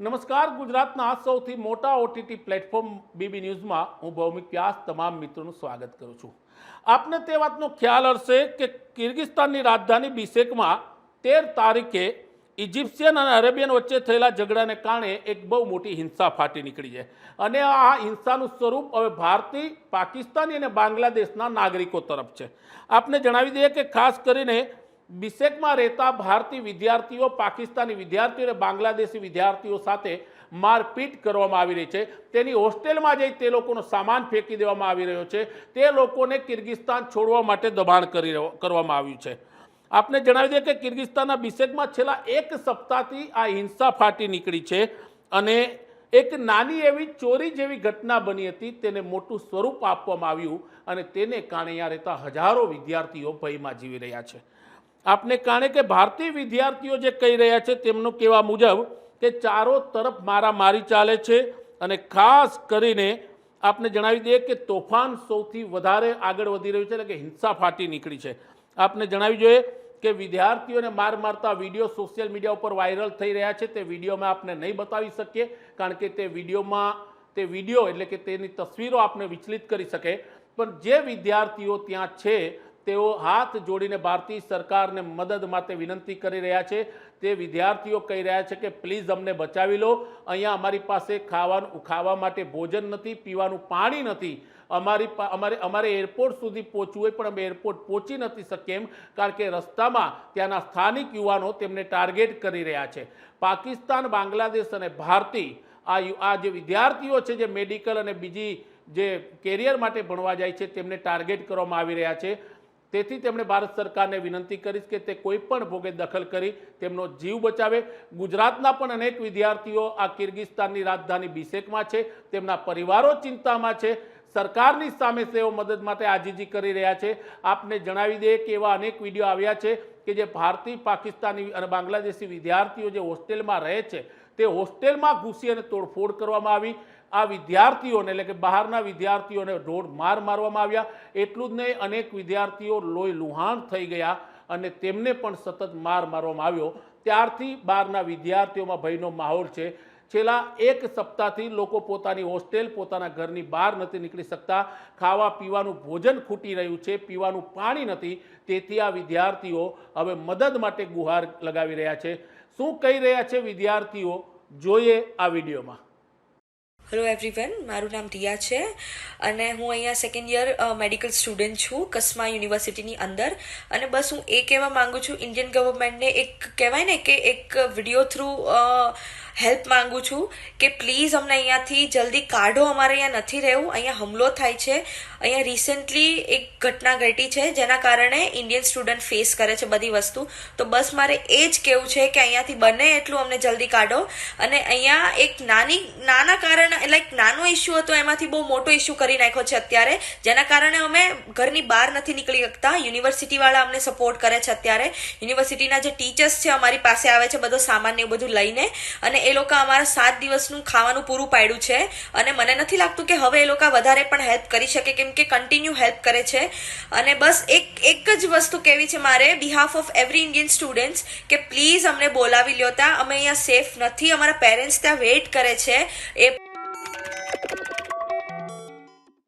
નમસ્કાર, ગુજરાતના સૌથી મોટા ઓટીટી પ્લેટફોર્મ બીબી ન્યૂઝમાં હું ભૌમિક વ્યાસ તમામ મિત્રોનું સ્વાગત કરું છું. આપને તે વાતનો ખ્યાલ હશે કે કિર્ગિસ્તાનની રાજધાની બિશેકમાં તેર તારીખે ઇજિપ્શિયન અને અરેબિયન વચ્ચે થયેલા ઝઘડાને કારણે એક બહુ મોટી હિંસા ફાટી નીકળી છે. અને આ હિંસાનું સ્વરૂપ હવે ભારતીય પાકિસ્તાની અને બાંગ્લાદેશના નાગરિકો તરફ છે. આપને જણાવી દઈએ કે ખાસ કરીને બિશેકમાં રહેતા ભારતીય વિદ્યાર્થીઓ, પાકિસ્તાની વિદ્યાર્થીઓ અને બાંગ્લાદેશી વિદ્યાર્થીઓ સાથે મારપીટ કરવામાં આવી રહી છે. તેની હોસ્ટેલમાં જઈ તે લોકોનો સામાન ફેંકી દેવામાં આવી રહ્યો છે. તે લોકોને કિર્ગિસ્તાન છોડવા માટે દબાણ કરી કરવામાં આવ્યું છે. આપને જણાવી દઈએ કે કિર્ગિસ્તાનના બિસેકમાં છેલ્લા એક સપ્તાહથી આ હિંસા ફાટી નીકળી છે અને એક નાની એવી ચોરી જેવી ઘટના બની હતી. તેને મોટું સ્વરૂપ આપવામાં આવ્યું અને તેને કારણે અહીંયા રહેતા હજારો વિદ્યાર્થીઓ ભયમાં જીવી રહ્યા છે. આપને કારણે કે ભારતીય વિદ્યાર્થીઓ જે કહી રહ્યા છે તેમનું કહેવા મુજબ કે ચારો તરફ મારામારી ચાલે છે અને ખાસ કરીને આપને જણાવી દઈએ કે તોફાન સૌથી વધારે આગળ વધી રહ્યું છે એટલે કે હિંસા ફાટી નીકળી છે. આપને જણાવી જોઈએ કે વિદ્યાર્થીઓને માર મારતા વીડિયો સોશિયલ મીડિયા ઉપર વાયરલ થઈ રહ્યા છે. તે વિડીયોમાં આપને નહીં બતાવી શકીએ કારણ કે તે વિડીયોમાં, તે વીડિયો એટલે કે તેની તસવીરો આપને વિચલિત કરી શકે. પણ જે વિદ્યાર્થીઓ ત્યાં છે તેઓ હાથ જોડીને ભારતીય સરકારને મદદ માટે વિનંતી કરી રહ્યા છે. તે વિદ્યાર્થીઓ કહી રહ્યા છે કે, પ્લીઝ અમને બચાવી લો. અહીંયા અમારી પાસે ખાવાનું, ખાવા માટે ભોજન નથી, પીવાનું પાણી નથી. અમારી અમારે અમારે એરપોર્ટ સુધી પહોંચવું હોય, પણ અમે એરપોર્ટ પહોંચી નથી શકીએ એમ, કારણ કે રસ્તામાં ત્યાંના સ્થાનિક યુવાનો તેમને ટાર્ગેટ કરી રહ્યા છે. પાકિસ્તાન, બાંગ્લાદેશ અને ભારતી આ આ જે વિદ્યાર્થીઓ છે, જે મેડિકલ અને બીજી જે કેરિયર માટે ભણવા જાય છે, તેમને ટાર્ગેટ કરવામાં આવી રહ્યા છે. તેથી તેમણે ભારત સરકારને વિનંતી કરીશ કે તે કોઈ પણ ભોગે દખલ કરી તેમનો જીવ બચાવે. ગુજરાતના પણ અનેક વિદ્યાર્થીઓ આ કિર્ગિસ્તાનની રાજધાની બિશેકમાં છે. તેમના પરિવારો ચિંતામાં છે. સરકારની સામે તેઓ મદદ માટે આજીજી કરી રહ્યા છે. આપને જણાવી દઈએ કે એવા અનેક વીડિયો આવ્યા છે કે જે ભારતીય પાકિસ્તાની અને બાંગ્લાદેશી વિદ્યાર્થીઓ જે હોસ્ટેલમાં રહે છે તે હોસ્ટેલમાં ઘૂસી અને તોડફોડ કરવામાં આવી. આ વિદ્યાર્થીઓને એટલે કે બહારના વિદ્યાર્થીઓને ઢોર માર મારવામાં આવ્યા. એટલું જ નહીં, અનેક વિદ્યાર્થીઓ લોહી લુહાણ થઈ ગયા અને તેમને પણ સતત માર મારવામાં આવ્યો. ત્યારથી બહારના વિદ્યાર્થીઓમાં ભયનો માહોલ છે. છેલ્લા એક સપ્તાહથી લોકો પોતાની હોસ્ટેલ, પોતાના ઘરની બહાર નથી નીકળી શકતા. ખાવા, પીવાનું ભોજન ખૂટી રહ્યું છે, પીવાનું પાણી નથી. તેથી આ વિદ્યાર્થીઓ હવે મદદ માટે ગુહાર લગાવી રહ્યા છે. શું કહી રહ્યા છે વિદ્યાર્થીઓ? જોઈએ આ વિડીયોમાં. હેલો એવરીવન મારું નામ રિયા છે અને હું અહીંયા સેકન્ડ યર મેડિકલ સ્ટુડન્ટ છું, કસ્મા યુનિવર્સિટીની અંદર. અને બસ હું એ કહેવા માંગુ છું ઇન્ડિયન ગવર્મેન્ટને એક કહેવાય ને કે એક વીડિયો થ્રુ હેલ્પ માંગુ છું કે પ્લીઝ અમને અહીંયાથી જલ્દી કાઢો, અમારે અહીંયા નથી રહેવું. અહીંયા હુમલો થાય છે. અહીંયા રિસેન્ટલી એક ઘટના ઘટી છે, જેના કારણે ઇન્ડિયન સ્ટુડન્ટ ફેસ કરે છે બધી વસ્તુ. તો બસ મારે એ જ કહેવું છે કે અહીંયાથી બને એટલું અમને જલ્દી કાઢો. અને અહીંયા એક નાની, નાના કારણે લાઈક નાનો ઇસ્યુ હતો, એમાંથી બહુ મોટો ઇસ્યુ કરી નાખ્યો છે અત્યારે, જેના કારણે અમે ઘરની બહાર નથી નીકળી શકતા. યુનિવર્સિટીવાળા અમને સપોર્ટ કરે છે અત્યારે. યુનિવર્સિટીના જે ટીચર્સ છે, અમારી પાસે આવે છે બધો સામાન એવું બધું લઈને. અને એ લોકો અમારા સાત દિવસનું ખાવાનું પૂરું પાડ્યું છે અને મને નથી લાગતું કે હવે એ લોકો વધારે પણ હેલ્પ કરી શકે કેમ કે કન્ટિન્યુ હેલ્પ કરે છે. અને બસ એક એક જ વસ્તુ કહેવી છે મારે behalf of every Indian students કે પ્લીઝ અમને બોલાવી લ્યો ત્યાં. અમે અહીંયા સેફ નથી. અમારા પેરેન્ટ્સ ત્યાં વેઇટ કરે છે. એ